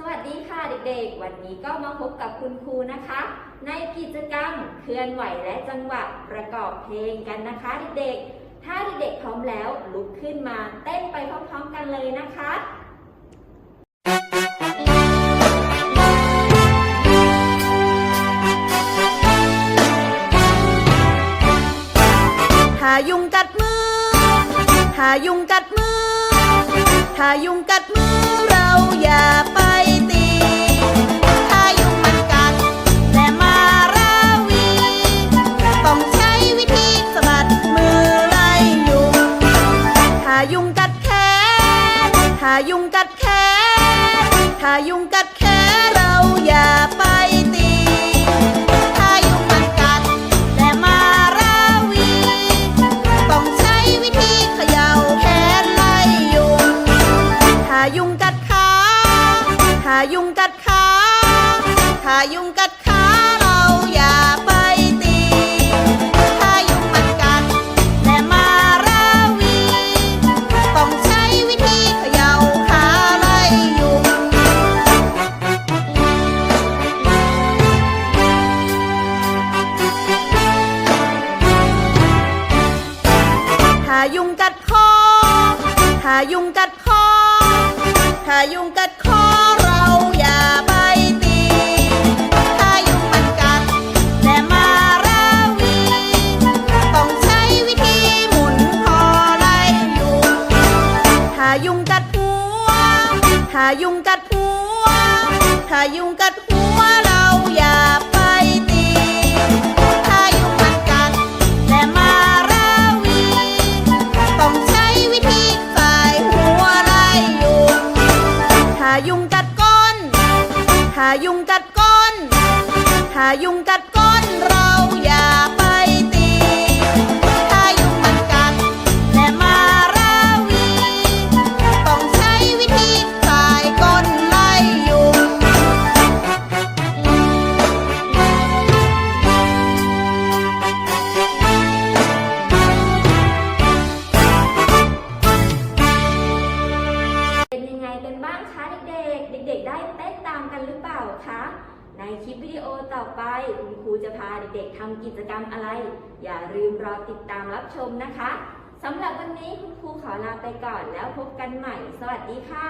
สวัสดีค่ะเด็กๆ วันนี้ก็มาพบกับคุณครูนะคะ ในกิจกรรมเคลื่อนไหวและจังหวะประกอบเพลงกันนะคะเด็กๆ ถ้าเด็กๆพร้อมแล้วลุกขึ้นมาเต้นไปพร้อมๆกันเลยนะคะถ้ายุงกัดมือถ้ายุงกัดมือถ้ายุงกัดมือายุงกัดแขน ถ้ายุงกัดแขน ถ้ายุงกัดแขนเราอย่าไปตีถ้ายุงมันกัดแต่มาราวีต้องใช้วิธีเขย่าแขนไล่ยุงถ้ายุงกัดขาถ้ายุงกัดขาถ้ายุงกัดขาเราอย่าไป ยุงกัดคอ ถ้ายุงกัดคอ ถ้ายุงกัดคอเราอย่าไปตี ถ้ายุงมันกัดแต่มาราวีต้องใช้วิธีหมุนคอไล่ยุง ถ้ายุงกัดหัว ถ้ายุงกัดหัว ถ้ายุงกัดหัว ยุงกัดก้น ถ้ายุงกัดก้น ถ้ายุงกัดก้นเราอย่า ด็กๆเด็กได้เต้นตามกันหรือเปล่าคะ ในคลิปวิดีโอต่อไป คุณครูจะพาเด็กๆทำกิจกรรมอะไร อย่าลืมรอติดตามรับชมนะคะสำหรับวันนี้คุณครูขอลาไปก่อนแล้วพบกันใหม่ สวัสดีค่ะ